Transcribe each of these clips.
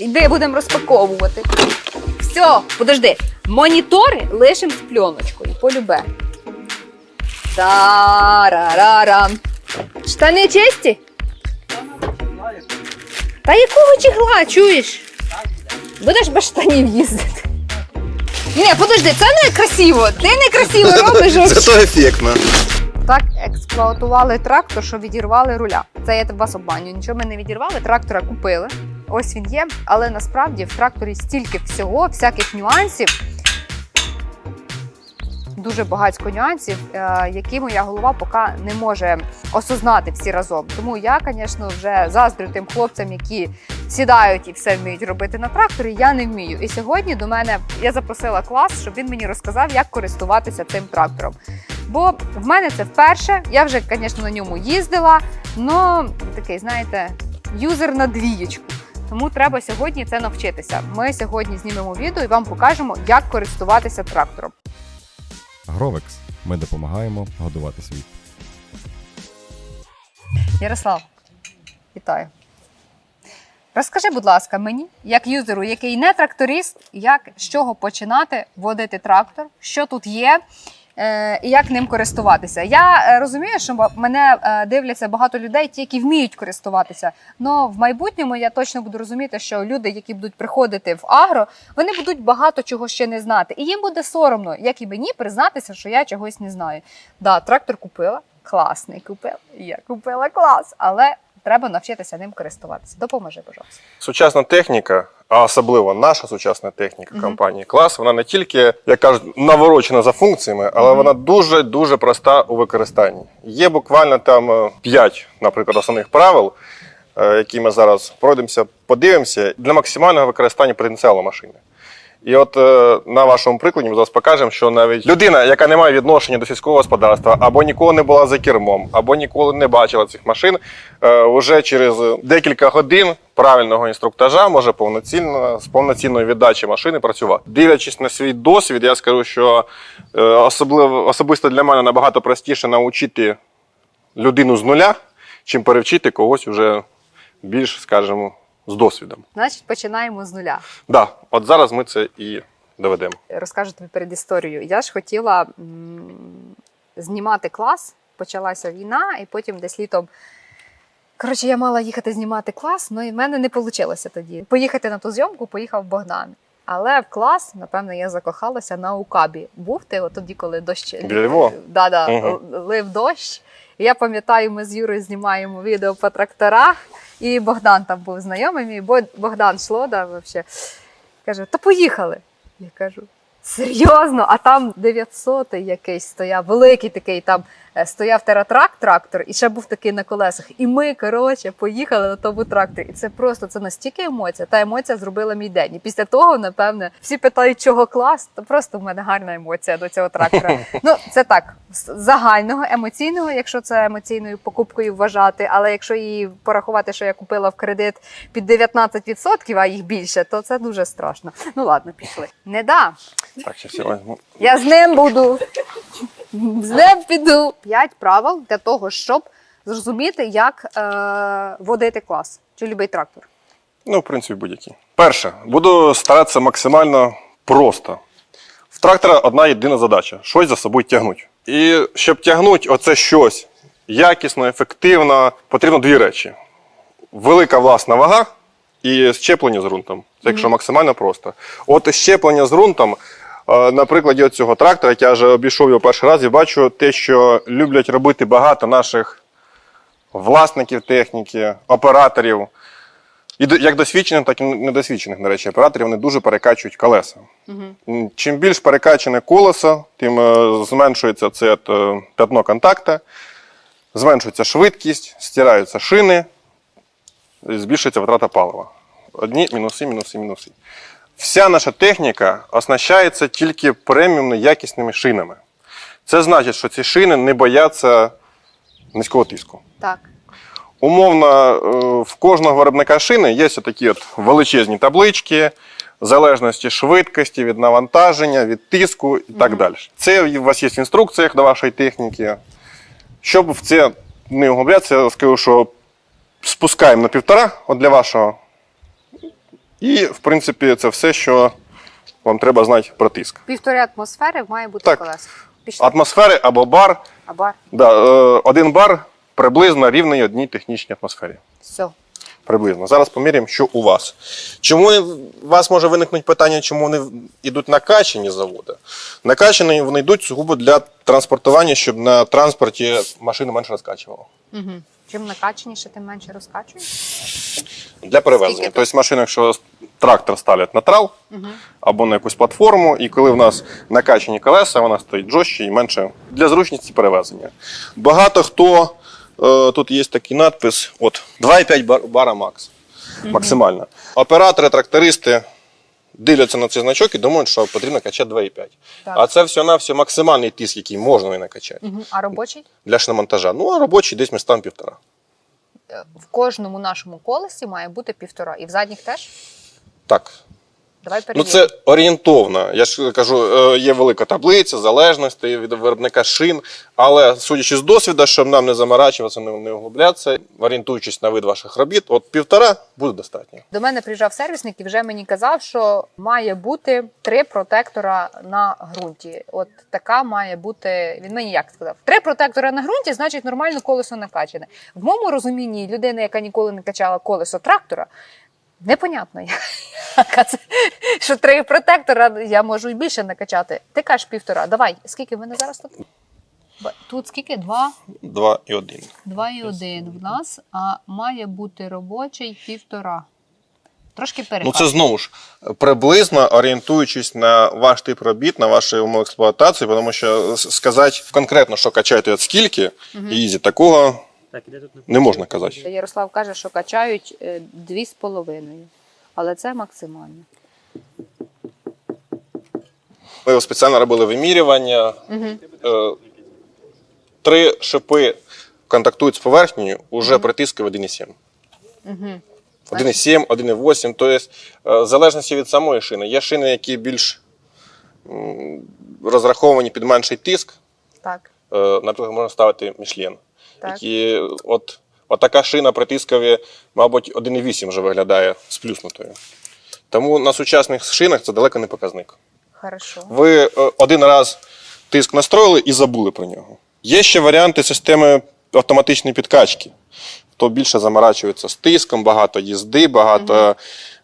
Іди будемо розпаковувати. Все, подожди. Монітори лишимо з пленочкою, полюбе. Тарарарам. Штани чисті? Та якого чехла, чуєш? Будеш без штанів їздити. Ні, подожди, це не красиво. Ти некрасиво робиш. Зато ефектно. Так експлуатували трактор, що відірвали руля. Це я вас обманю. Нічого ми не відірвали. Трактора купили. Ось він є. Але насправді в тракторі стільки всього, всяких нюансів. Дуже багатько нюансів, е, які моя голова поки не може осознати всі разом. Тому я, звісно, вже заздрю тим хлопцям, які сідають і все вміють робити на тракторі. Я не вмію. І сьогодні до мене я запросила клас, щоб він мені розказав, як користуватися цим трактором. Бо в мене це вперше. Я вже, звісно, на ньому їздила, але такий, знаєте, юзер на двієчку. Тому треба сьогодні це навчитися. Ми сьогодні знімемо відео і вам покажемо, як користуватися трактором. Гровекс. Ми допомагаємо годувати світ. Ярослав, вітаю. Розкажи, будь ласка, мені, як юзеру, який не тракторист, як з чого починати водити трактор, що тут є. Е, І як ним користуватися. Я е, розумію, що мене е, дивляться багато людей, ті, які вміють користуватися. Але в майбутньому я точно буду розуміти, що люди, які будуть приходити в агро, вони будуть багато чого ще не знати. І їм буде соромно, як і мені, признатися, що я чогось не знаю. Да, трактор купила, класний купила. Я купила клас, але треба навчитися ним користуватися. Допоможи, пожалуйста. Сучасна техніка, а особливо наша сучасна техніка компанії Клас, вона не тільки, як кажуть, наворочена за функціями, але вона дуже дуже проста у використанні. Є буквально там 5, наприклад, основних правил, е, які ми зараз пройдемося, подивимося для максимального використання потенціалу машини. І от е, на вашому прикладі ми зараз покажемо, що навіть людина, яка не має відношення до сільського господарства, або ніколи не була за кермом, або ніколи не бачила цих машин, е, вже через декілька годин правильного інструктажа може повноцінно з повноцінної віддачі машини працювати. Дивлячись на свій досвід, я скажу, що е, особливо особисто для мене набагато простіше навчити людину з нуля, чим перевчити когось уже більш, скажімо, з досвідом. Значить, починаємо з нуля. Да, от зараз ми це і доведемо. Розкажу тобі перед історією. Я ж хотіла м, знімати клас. Почалася війна, і потім десь літом. Коротше, я мала їхати знімати клас, але в мене не вийшло тоді. Поїхати на ту зйомку поїхав Богдан. Але в клас, напевно, я закохалася на Укабі. Був ти от тоді, коли дощ да, да, Мгм. лив дощ. І я пам'ятаю, ми з Юрою знімаємо відео по тракторах, і Богдан там був знайомий мій, Бо- Богдан Шлода вообще. Каже, то поїхали. Я кажу, серйозно, а там 900 якийсь стояв, великий такий там стояв тератрак трактор, і ще був такий на колесах. І ми, коротше, поїхали на тому тракторі. І це просто це настільки емоція. Та емоція зробила мій день. І після того, напевне, всі питають, чого клас, то просто в мене гарна емоція до цього трактора. Ну, це так, загального, емоційного, якщо це емоційною покупкою вважати. Але якщо її порахувати, що я купила в кредит під 19%, а їх більше, то це дуже страшно. Ну ладно, пішли. Не да. Так. Я з ним буду. З ним піду. П'ять правил для того, щоб зрозуміти, як е, водити клас чи любий трактор. Ну, в принципі, будь-які. Перше, буду старатися максимально просто. В трактора одна єдина задача щось за собою тягнути. І щоб тягнути оце щось якісно, ефективно, потрібно дві речі: велика власна вага і щеплення з ґрунтом. Це якщо максимально просто. От щеплення з ґрунтом. Е, На прикладі цього трактора, як я вже обійшов його перший раз, і бачу те, що люблять робити багато наших власників техніки, операторів. І як досвідчених, так і недосвідчених, до речі, операторів вони дуже перекачують колеса. М, Чим більш перекачане колесо, тим е, зменшується це е, пятно контакту, зменшується швидкість, стираються шини, збільшується витрата палива. Одні мінуси, мінуси, мінуси. Вся наша техніка оснащається тільки преміумно якісними шинами. Це значить, що ці шини не бояться низького тиску. Так. Умовно, е, в кожного виробника шини є такі от величезні таблички, в залежності швидкості, від навантаження, від тиску і так далі. Це у вас є в інструкціях до вашої техніки. Щоб в це не углублятися, я скажу, що спускаємо на півтора от для вашого І, в принципі, це все, що вам треба знати про тиск. Півтори атмосфери має бути Так. колес. Пішли. Атмосфери або бар. А бар. Да, е, один бар приблизно рівний одній технічній атмосфері. Все. Приблизно. Зараз поміряємо, що у вас. Чому не- у вас може виникнути питання, чому вони йдуть накачані з заводу? Накачані вони йдуть сугубо для транспортування, щоб на транспорті машину менше розкачувало. Угу. Чим накачаніше, тим менше розкачуєш. Для перевезення. Тобто машина, якщо трактор ставлять на трал Угу. або на якусь платформу, і коли в нас накачані колеса, вона стоїть жорстче і менше для зручності перевезення. Багато хто тут є такий надпис: от 2,5 бара макс. Максимально. Оператори, трактористи дивляться на цей значок і думають, що потрібно качати 2,5. Так. А це все-навсього максимальний тиск, який можна і накачати Угу. А робочий? для шиномонтажа. Ну, а робочий десь ми ставимо півтора. Е, В кожному нашому колесі має бути півтора. І в задніх теж? Так. Давай Ну, це орієнтовно. Я ж кажу, е, є велика таблиця залежності від виробника шин, але судячи з досвіду, щоб нам не заморачуватися, не, не углублятися, орієнтуючись на вид ваших робіт, от півтора буде достатньо. До мене приїжджав сервісник і вже мені казав, що має бути три протектора на ґрунті. От така має бути. Він мені як сказав: три протектора на ґрунті, значить нормально колесо накачане. В моєму розумінні людина, яка ніколи не качала колесо трактора. Непонятно, яка це, що три протектора я можу і більше накачати. Ти кажеш півтора. Давай, скільки в мене зараз тут? Тут скільки? Два? Два і один. Два і один в нас, а має бути робочий півтора. Трошки Ну це знову ж приблизно орієнтуючись на ваш тип робіт, на вашу умову експлуатації, тому що сказати конкретно, що качаєте от скільки, ізі, такого Так, іде тут не можна казати. Ярослав каже, що качають е, дві з половиною, але це максимально. Ми спеціально робили вимірювання. Е, Три шипи контактують з поверхнею уже при тиску в 1,7. Угу. 1,7, 1,8. Тобто, е, в залежності від самої шини. Є шини, які більш м, розраховані під менший тиск. Так, Е, Наприклад, можна ставити Мішлен. Так. Які, от, от така шина при тискові, мабуть, 1,8 вже виглядає сплюснутою. Тому на сучасних шинах це далеко не показник. Хорошо. Ви е, один раз тиск настроїли і забули про нього. Є ще варіанти системи автоматичної підкачки. Хто більше заморачується з тиском, багато їзди, багато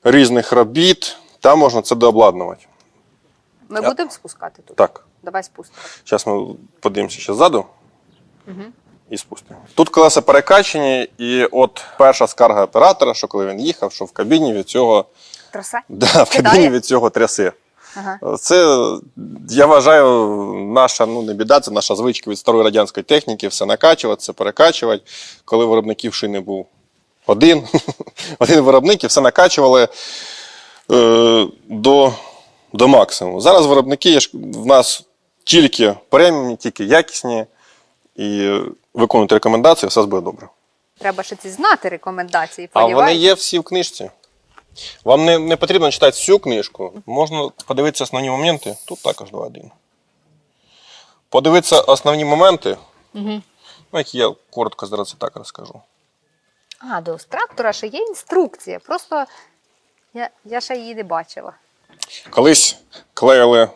різних робіт. Там можна це дообладнувати. Ми Я- будемо спускати тут? Так, Давай спустимо. зараз ми подивимося ще ззаду Угу. І спустимо. Тут колеса перекачені, і от перша скарга оператора, що коли він їхав, що в кабіні від цього, Трасе? да, в кабіні від цього трясе. Ага. Це, я вважаю, наша ну не біда, це наша звичка від старої радянської техніки, все накачувати, все перекачувати. Коли виробників шини був один, один виробник і все накачували е, до, до максимуму. Зараз виробники в нас тільки преміумні, тільки якісні і е, рекомендації, все буде добре. Треба ще ці знати рекомендації. А вони є всі в книжці. Вам не, не потрібно читати всю книжку. Можна подивитися основні моменти. Тут також 2.1. Подивитися основні моменти, Угу. ну, які я коротко зараз і так розкажу. А, до трактора ще є інструкція. Просто я, я ще її не бачила. Колись клеїли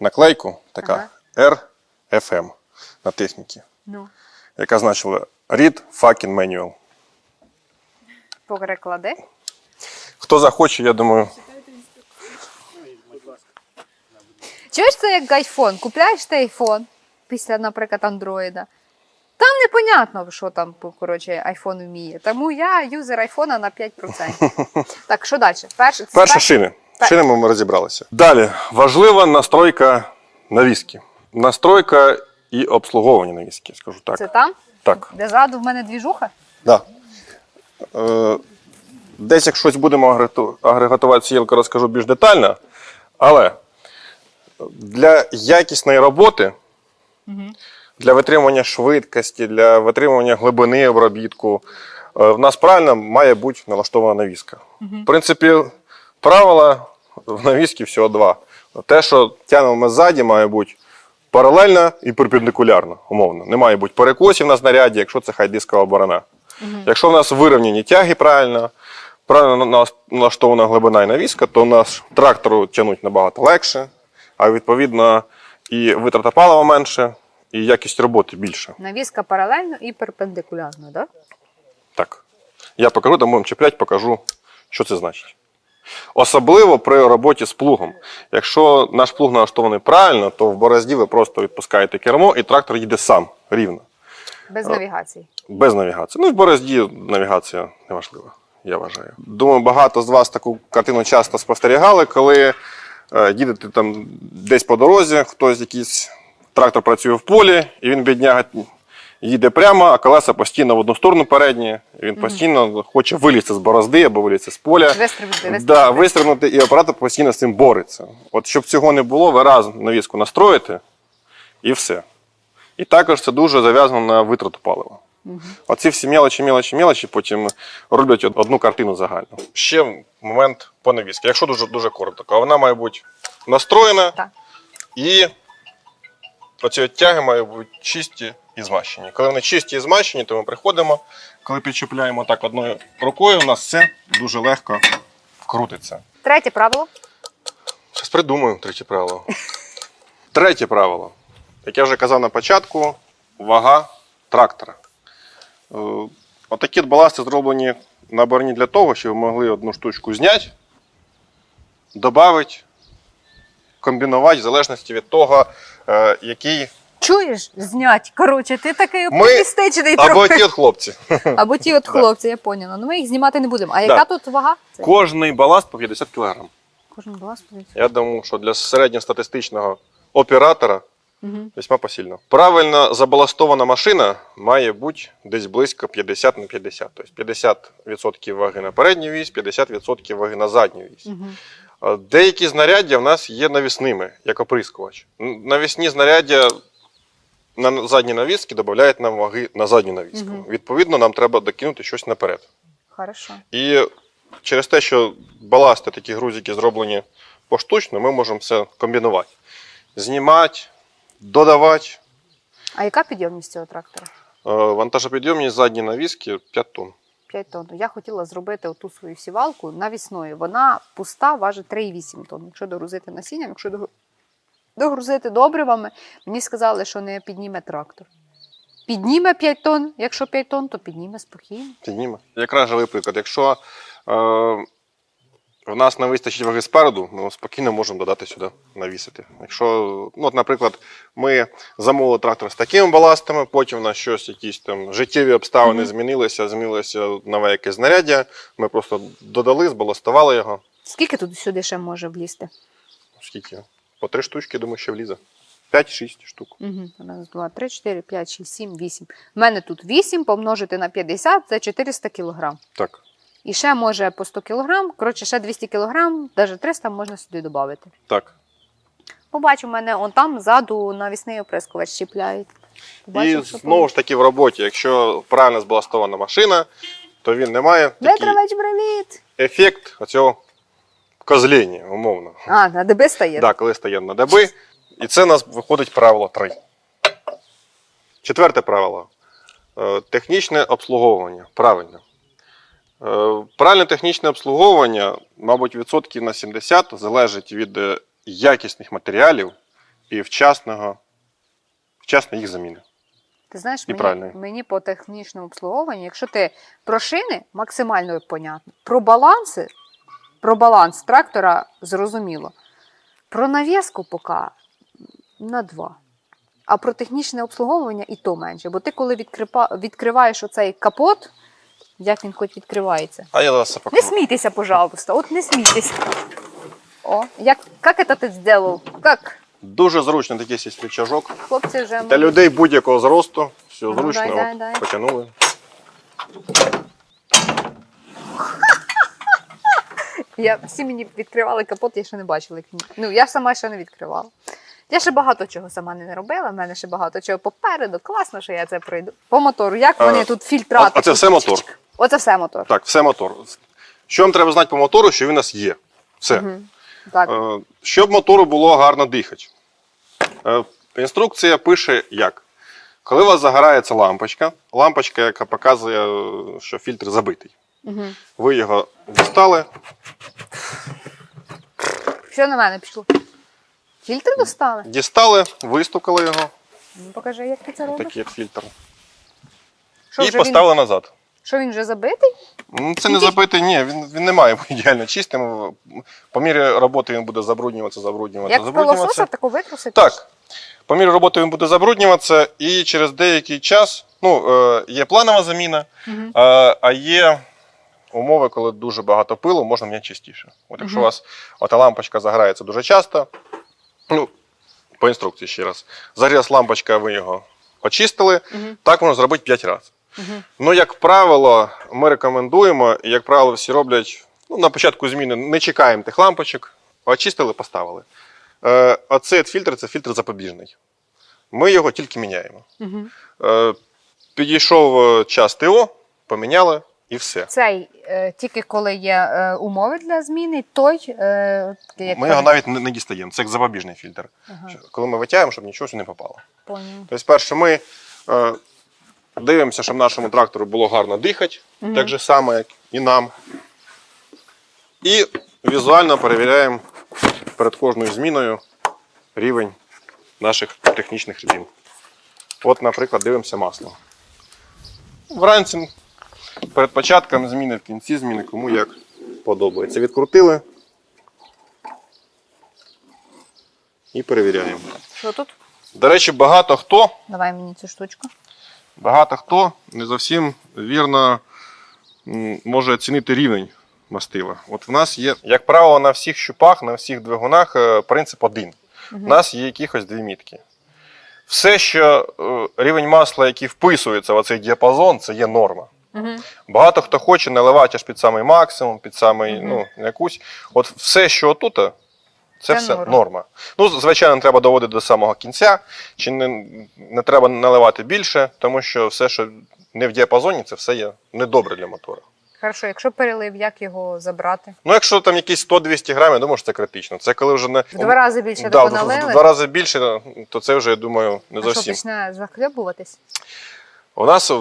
наклейку, така RFM на техніці, Ну, яка значила Read Fucking Manual. переклади. Хто захоче, я думаю, Чуєш це як айфон? Купляєш ти айфон після, наприклад, андроїда. Там непонятно, що там коротше, айфон вміє. Тому я юзер айфона на 5%. так, що далі? Перше, це Перше пер- шини. Пер- Шинами ми розібралися. Далі важлива настройка навіски. Настройка і обслуговування навіски, скажу так. Це там? Так. Де ззаду в мене двіжуха? Да. Е, десь як щось будемо агрегатувати сіялку, розкажу більш детально. Але для якісної роботи, для витримування швидкості, для витримування глибини обробітку, е, в нас правильно має бути налаштована навіска. В принципі, правила в навісці всього два. Те, що тягнемо ззаді, має бути паралельно і перпендикулярно, умовно. Не має бути перекосів на знаряді, якщо це хай дискова борона. Якщо в нас вирівняні тяги правильно, правильно налаштована глибина і навіска, то наш трактору тягнуть набагато легше, а відповідно і витрата палива менше, і якість роботи більше. Навіска паралельно і перпендикулярно, так? Так. Я покажу, там будемо чіплять, покажу, що це значить. Особливо при роботі з плугом. Якщо наш плуг налаштований правильно, то в борозді ви просто відпускаєте кермо і трактор їде сам рівно, Без навігації. без навігації. Ну, в борозді навігація неважлива, я вважаю. Думаю, багато з вас таку картину часто спостерігали, коли е, їдете там десь по дорозі, хтось якийсь трактор працює в полі, і він, бідняга, їде прямо, а колеса постійно в одну сторону передні. Він постійно хоче вилізти з борозди або вилізти з поля. Вистрибнути, вистрибнути. Да, вистрибнути, і оператор постійно з цим бореться. От щоб цього не було, ви раз навіску настроїте і все. І також це дуже зав'язано на витрату палива. Оці всі мелочі, мелочі, мелочі потім роблять одну картину загальну. Ще момент по навісці. Якщо дуже дуже коротко, вона має бути настроєна Так. і оці тяги мають бути чисті і змащені. Коли вони чисті і змащені, то ми приходимо, коли підчіпляємо так одною рукою, у нас все дуже легко крутиться. Третє правило. Зараз придумаю третє правило. Третє правило. Як я вже казав на початку, вага трактора. Е, Отакі баласти зроблені на борні для того, щоб ви могли одну штучку зняти, додати, комбінувати в залежності від того, е, який. Чуєш? Знять. Коротше, ти такий Ми- оптимістичний Або трохи. ті от хлопці. Або ті от Да. хлопці, я поняла. Ну ми їх знімати не будемо. А яка тут вага? Це Кожний баласт по 50 кг. кожен була стоїть. Я думаю, що для середньостатистичного оператора Угу. весьма посильно. Правильно забаластована машина має бути десь близько 50 на 50. Тобто 50% ваги на передню вісь, 50% ваги на задню вісь. Угу. Деякі знаряддя в нас є навісними, як оприскувач. Н- Навісні знаряддя на задні навіски додають нам ваги на задню навіску. Мгм. Відповідно, нам треба докинути щось наперед. Хорошо. І через те, що баласти такі грузики зроблені поштучно, ми можемо все комбінувати. Знімати, додавати. А яка підйомність цього трактора? Е, Вантажопідйомність задні навіски 5 тонн. 5 тонн. Я хотіла зробити оту свою сівалку навісною. Вона пуста, важить 3,8 тонн. Якщо догрузити насінням, якщо догрузити добривами, мені сказали, що не підніме трактор. Підніме 5 тонн. Якщо 5 тонн, то підніме спокійно. Підніме. Якраз живий приклад. Якщо е, в нас не вистачить ваги спереду, ми спокійно можемо додати сюди навісити. Якщо, ну, от, наприклад, ми замовили трактор з такими баластами, потім у нас щось, якісь там життєві обставини Мгм. змінилися, змінилося нове якесь знаряддя. Ми просто додали, збаластували його. Скільки тут сюди ще може влізти? Скільки? По три штучки, думаю, ще влізе. 5-6 штук. Угу. Раз, два, три, чотири, п'ять, шість, сім, вісім. У мене тут 8 помножити на 50 це 400 кілограм. Так. І ще може по 100 кілограм, коротше, ще 200 кілограм, навіть 300 можна сюди додати. Так. Побачу, мене он там ззаду навісний оприскувач чіпляють. І що знову ж таки в роботі, якщо правильно збаластована машина, то він не має такий Витривач, привіт! ефект оцього козління, умовно. А, на деби стає? Да, коли стає на деби. І це у нас виходить правило 3. Четверте правило. Е, Технічне обслуговування. Правильно. Е, Правильне технічне обслуговування, мабуть, відсотків на 70 залежить від е, якісних матеріалів і вчасного, вчасної їх заміни. Ти знаєш, І мені, мені по технічному обслуговуванню, якщо ти про шини, максимально понятно. Про баланси, про баланс трактора зрозуміло. Про нав'язку поки на два. А про технічне обслуговування і то менше. Бо ти, коли відкриваєш оцей капот, як він хоч відкривається. А я це Не смійтеся, пожалуйста, от не смійтеся. О, як, як це ти зробив? Як? Дуже зручно такий рычажок. Хлопці вже Для людей будь-якого зросту. Все Ну, зручно. дай, дай, от, дай. Потягнули. Я всі мені відкривали капот, я ще не бачила. Як він... Ну, я сама ще не відкривала. Я ще багато чого сама не робила, в мене ще багато чого попереду. Класно, що я це пройду. По мотору. Як А, вони тут фільтрати? а- а це все мотор? Оце все мотор. Так, все мотор. Що вам треба знати по мотору, що він у нас є. Все. Мгм. Так. Е, Щоб мотору було гарно дихати. Е, Інструкція пише як. Коли у вас загорається лампочка, лампочка, яка показує, е, що фільтр забитий, Угу. ви його Дістали. Що на мене пішло? Фільтр достали? Дістали, вистукали його, Ну, покажи, як ти це робиш. такий як фільтр. Що, і вже поставили назад. Що він вже забитий? Ну, Це не забитий, ні, він, він не має бути ідеально чистим. По мірі роботи він буде забруднюватися, забруднюватися, Як забруднюватися. пилососа, таку витрусити? Так. По мірі роботи він буде забруднюватися, і через деякий час ну, е, є планова заміна, Мгм. е, а є умови, коли дуже багато пилу, можна міняти частіше. От якщо у вас ота лампочка загорається дуже часто, ну, по інструкції ще раз, загрілась лампочка, ви його очистили, так можна зробити 5 разів. Ну, як правило, ми рекомендуємо, і як правило, всі роблять ну, на початку зміни не чекаємо тих лампочок, очистили, поставили. Е, оцей фільтр це фільтр запобіжний. Ми його тільки міняємо. Е, підійшов е, час ТО, поміняли і все. Цей е, тільки коли є е, умови для зміни, той е, як Ми його навіть не, не дістаємо. Це як запобіжний фільтр. Ага, Коли ми витягуємо, щоб нічого сюди не попало. поняла. Тобто, перше, ми е, дивимося, щоб нашому трактору було гарно дихати, Мгм. так же само, як і нам. І візуально перевіряємо перед кожною зміною рівень наших технічних рядів. От, наприклад, дивимося масло. Вранці перед початком зміни, в кінці зміни, кому як подобається. Відкрутили і перевіряємо. Що тут? До речі, багато хто Давай мені цю штучку. Багато хто не зовсім вірно може оцінити рівень мастила. От в нас є, як правило, на всіх щупах, на всіх двигунах е, принцип один. У нас є якихось дві мітки. Все, що е, рівень масла, який вписується в цей діапазон, це є норма. Угу. Багато хто хоче наливати аж під самий максимум, під самий, Мгм. ну, якусь. От все, що отут, це, Це все норма. норма. Ну, звичайно, треба доводити до самого кінця, чи не, не треба наливати більше, тому що все, що не в діапазоні, це все є недобре для мотора. Хорошо, якщо перелив, як його забрати? Ну, якщо там якісь 100-200 грамів, я думаю, що це критично. Це коли вже не В два рази більше да, в, в два рази більше, то це вже, я думаю, не а що зовсім. почне захльобуватись? У нас е,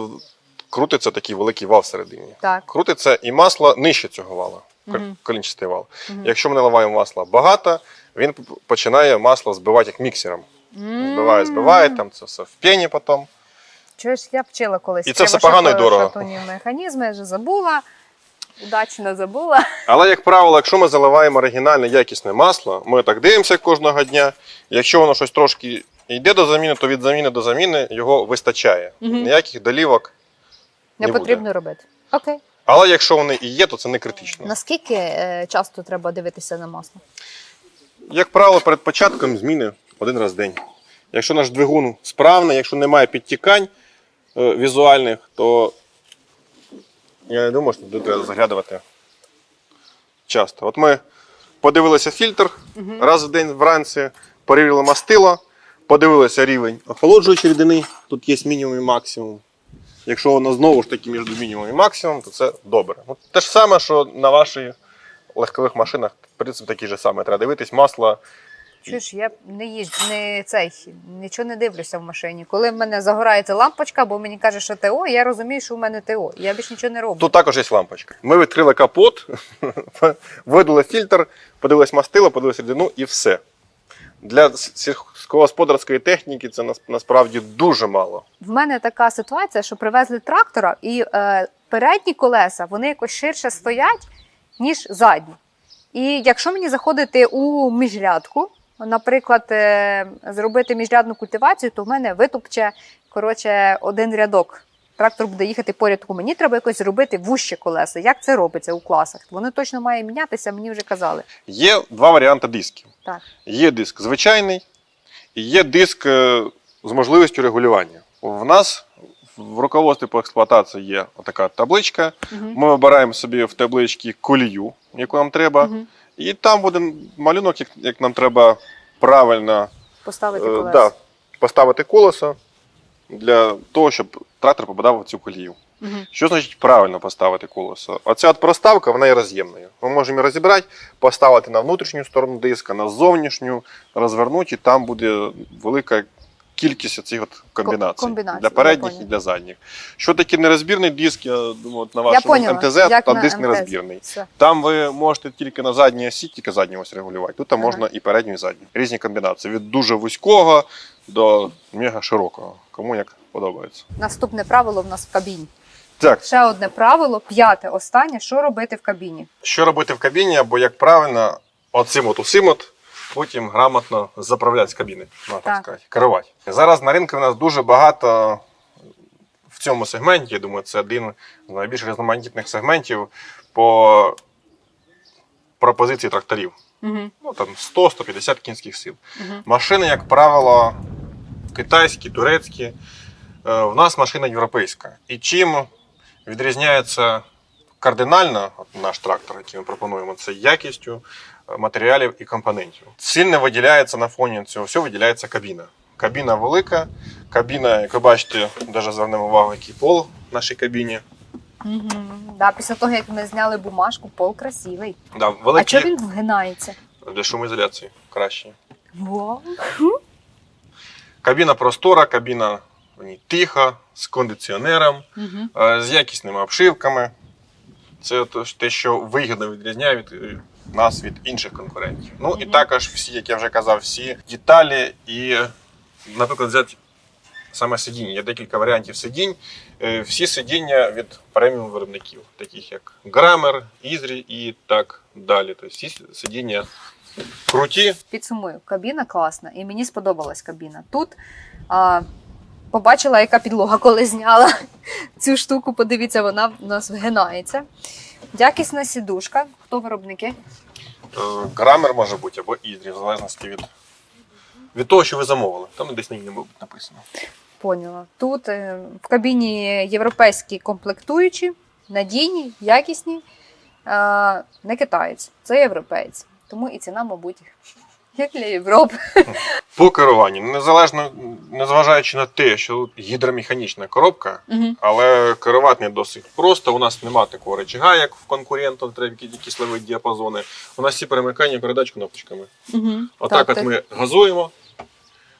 крутиться такий великий вал всередині. Так. Крутиться і масло нижче цього вала, Мгм. колінчастий вал. Мгм. Якщо ми наливаємо масла багато, він починає масло збивати як міксером. Збиває, збиває, там це все в пені потім. Чуєш, я вчила колись. І це все погано і дорого. механізми, я вже забула. Удачно забула. Але, як правило, якщо ми заливаємо оригінальне якісне масло, ми так дивимося кожного дня. Якщо воно щось трошки йде до заміни, то від заміни до заміни його вистачає. Мгм. Ніяких долівок. Не, Не буде. потрібно робити. Окей. Але якщо вони і є, то це не критично. Наскільки е, часто треба дивитися на масло? Як правило, перед початком зміни один раз в день. Якщо наш двигун справний, якщо немає підтікань е, візуальних, то я не думаю, що туди треба заглядувати часто. От ми подивилися фільтр раз в день вранці, перевірили мастило, подивилися рівень охолоджуючої рідини, тут є мінімум і максимум. Якщо воно знову ж таки між мінімум і максимум, то це добре. Ну, те ж саме, що на ваших легкових машинах, принцип такий же самий. Треба дивитись масло. Чуєш, я не їжджу, не цей, нічого не дивлюся в машині. Коли в мене загорається лампочка, бо мені каже, що ТО, я розумію, що в мене ТО. Я більше нічого не роблю. Тут також є лампочка. Ми відкрили капот, видали фільтр, подивились мастило, подивились рідину і все. Для сільськогосподарської техніки це насправді дуже мало. В мене така ситуація, що привезли трактора, і е, передні колеса вони якось ширше стоять, ніж задні. І якщо мені заходити у міжрядку, наприклад, е, зробити міжрядну культивацію, то в мене витупче коротше, один рядок. Трактор буде їхати поряд, тому мені треба якось зробити вужче колеса. Як це робиться у класах? Воно точно має мінятися, мені вже казали. Є два варіанти дисків. Так. Є диск звичайний і є диск е, з можливістю регулювання. В нас в руководстві по експлуатації є така табличка. Мгм. Ми вибираємо собі в табличці колію, яку нам треба, Мгм. і там буде малюнок, як, як нам треба правильно Поставити Е, да, поставити колесо для того, щоб трактор попадав в цю колію. Мгм. Що значить правильно поставити колесо? Оця от проставка вона є роз'ємною. Ми можемо її розібрати, поставити на внутрішню сторону диска, на зовнішню, розвернути, і там буде велика кількість цих от комбінацій, комбінацій, для передніх і для задніх. Що таке нерозбірний диск? Я думаю, от на Я вашому поняла. МТЗ як там на диск МТЗ. нерозбірний. Все. Там ви можете тільки на задній осі, тільки задню ось регулювати. Тут Ага. можна і передню, і задню. Різні комбінації. Від дуже вузького до мега широкого. Кому як подобається. Наступне правило в нас в кабіні. Так, Ще одне правило, п'яте, останнє. Що робити в кабіні? що робити в кабіні, або як правильно оцим от усім от потім грамотно заправляти з кабіни, можна так сказати, керувати. Зараз на ринку в нас дуже багато в цьому сегменті. Я думаю, це один з найбільш різноманітних сегментів по пропозиції тракторів. Угу. Ну там 100-150 кінських сил. Угу. Машини, як правило, китайські, турецькі. Е, В нас машина європейська. І чим відрізняється кардинально от наш трактор, який ми пропонуємо, це якістю е, матеріалів і компонентів. Сильно виділяється на фоні цього всього виділяється кабіна. Кабіна велика, кабіна, як ви бачите, навіть звернемо увагу, який пол в нашій кабіні. Угу. Да, після того, як ми зняли бумажку, пол красивий. Да, А чого він вгинається? для шумоізоляції краще. Вау. Кабіна простора, кабіна в ній тиха, з кондиціонером. Угу. з якісними обшивками. Це те, що вигідно відрізняє від е, нас від інших конкурентів. Ну і також всі, як я вже казав, всі деталі і, наприклад, взяти саме сидіння. Є декілька варіантів сидінь. Е, Всі сидіння від преміум виробників, таких як Grammer, Ізрі і так далі. Тобто всі сидіння круті. Підсумую, кабіна класна, і мені сподобалась кабіна. Тут а, побачила, яка підлога, коли зняла цю штуку. Подивіться, вона в нас вгинається. Якісна сідушка. Хто виробники? Е, Grammer може бути або Ізрі, в залежності від, від того, що ви замовили. Там десь на буде написано. Поняла. Тут е, в кабіні європейські комплектуючі, надійні, якісні, не китаєць, це європейці. Тому і ціна, мабуть, як для Європи. По керуванню, незалежно, незважаючи на те, що тут гідромеханічна коробка, але керувати не досить просто. У нас немає такого речага, як в конкурентів, треба які- якісь ловити діапазони. У нас всі перемикання передач кнопочками. Отак от ми газуємо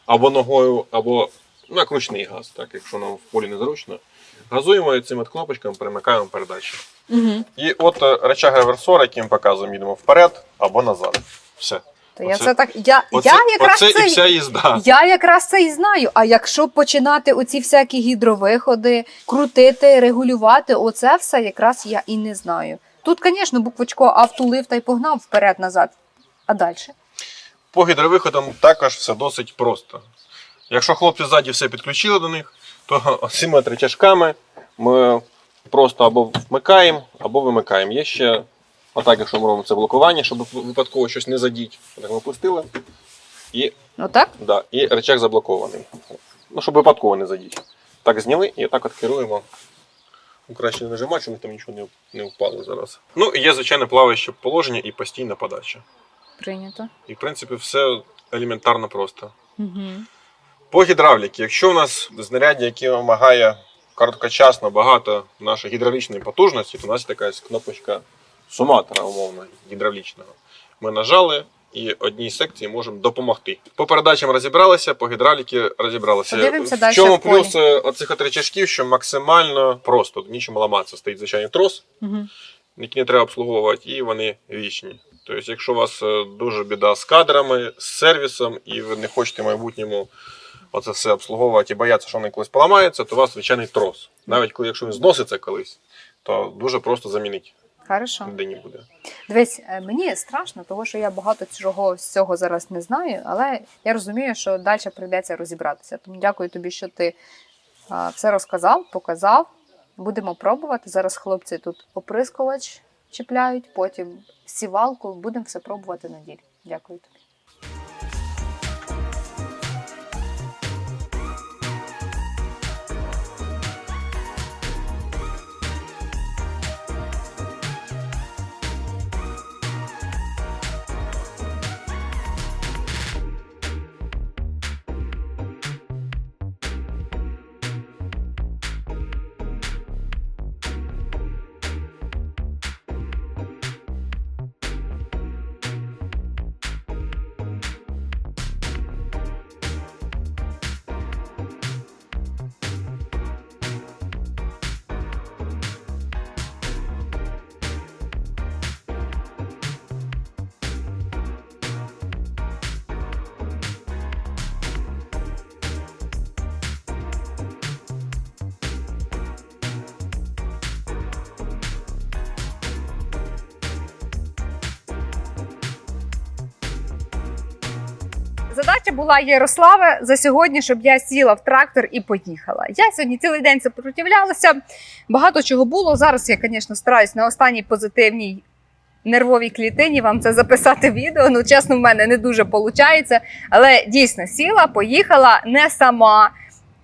або ногою, або ну, як ручний газ, так, якщо нам в полі незручно. Газуємо і цими от кнопочками перемикаємо передачі. Угу. І от е, речаг реверсор, яким показуємо, їдемо вперед або назад. Все. То я Оце- це так. Я, Оце, я якраз оце це і вся їзда. Я якраз це і знаю. А якщо починати оці всякі гідровиходи, крутити, регулювати, оце все якраз я і не знаю. Тут, звісно, буквочко автулив та й погнав вперед-назад. А далі? По гідровиходам також все досить просто. Якщо хлопці ззаді все підключили до них, то цими от рычажками ми просто або вмикаємо, або вимикаємо. Є ще, отак, якщо ми робимо це блокування, щоб випадково щось не задіть. Так ми пустили, і, Отак? да, і рычаг заблокований. Ну, щоб випадково не задіть. Так зняли і так от керуємо. Ну, Краще не нажимати, щоб там нічого не, не впало зараз. Ну і є, звичайно, плаваюче положення і постійна подача. Прийнято. І в принципі все елементарно просто. Угу. По гідравліки, якщо у нас знаряддя, яке вимагає короткочасно багато нашої гідравлічної потужності, то у нас є така кнопочка суматора, умовно, гідравлічного. Ми нажали і одній секції можемо допомогти. По передачам розібралися, по гідравліки розібралися. Подивимося в далі чому в полі. плюс е, оцих отричашків, що максимально просто, нічим ламатися. Стоїть звичайний трос, Угу. які не треба обслуговувати, і вони вічні. Тобто, якщо у вас е, дуже біда з кадрами, з сервісом, і ви не хочете в майбутньому оце все обслуговувати і боятися, що вони колись поламаються, то у вас звичайний трос. Навіть коли якщо він зноситься колись, то дуже просто замінити Хорошо. ніде не буде. Дивись, е, мені страшно, тому що я багато чого з цього зараз не знаю, але я розумію, що далі прийдеться розібратися. Тому дякую тобі, що ти а, все розказав, показав. Будемо пробувати. Зараз хлопці тут оприскувач чіпляють, потім сівалку. Будемо все пробувати на ділі. Дякую тобі. Задача була Ярослава за сьогодні, щоб я сіла в трактор і поїхала. Я сьогодні цілий день сопротивлялася. Багато чого було. Зараз я, звісно, стараюсь на останній позитивній нервовій клітині вам це записати відео. Ну, чесно, в мене не дуже виходить. Але дійсно сіла, поїхала не сама.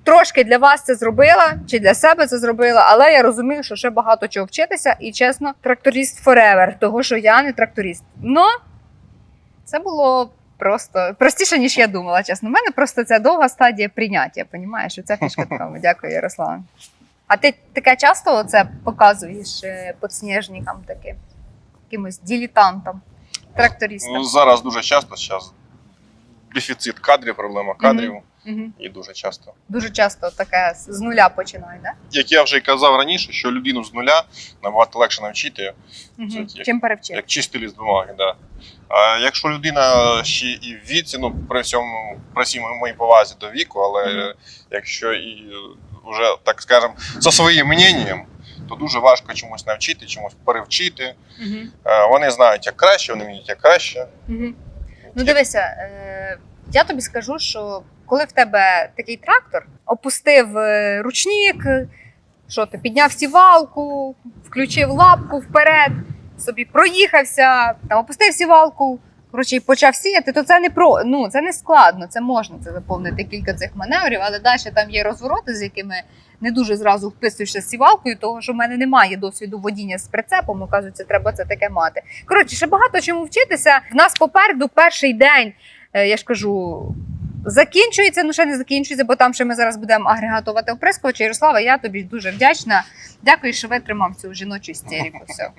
Трошки для вас це зробила, чи для себе це зробила, але я розумію, що ще багато чого вчитися, і чесно, тракторист forever, того що я не тракторист. Но це було просто простіше, ніж я думала. Чесно, у мене просто ця довга стадія прийняття. Понімаєш, це фішка такому. Дякую, Ярослава. А ти таке часто це показуєш подснежникам, таки, таким, якимось дилетантам, трактористам? Ну, зараз дуже часто, зараз дефіцит кадрів, проблема кадрів, Угу. і дуже часто. Дуже часто таке з нуля починає, да? Як я вже й казав раніше, що людину з нуля набагато легше навчити, Угу. Це як- Чим перевчити. як чистий ліст бумаги. Да. А якщо людина ще і в віці, ну при всьому при всій моїй повазі до віку, але Мгм. якщо і вже так скажемо за своїм мненням, то дуже важко чомусь навчити, чомусь перевчити. Угу. Вони знають як краще, вони вміють як краще. Угу. Ну, дивися, е, я тобі скажу, що коли в тебе такий трактор, опустив е, ручник, що ти підняв сівалку, включив лапку вперед, собі проїхався, там опустив сівалку, коротше, і почав сіяти, то це не про ну це не складно, це можна це заповнити кілька цих маневрів, але далі там є розвороти, з якими не дуже зразу вписуєшся з сівалкою, того що в мене немає досвіду водіння з прицепом, оказується, треба це таке мати. Коротше, ще багато чому вчитися. В нас попереду перший день, я ж кажу. Закінчується, ну ще не закінчується, бо там ще ми зараз будемо агрегатувати оприскувачі. Ярослава, я тобі дуже вдячна. Дякую, що витримав цю жіночу істерику. Все.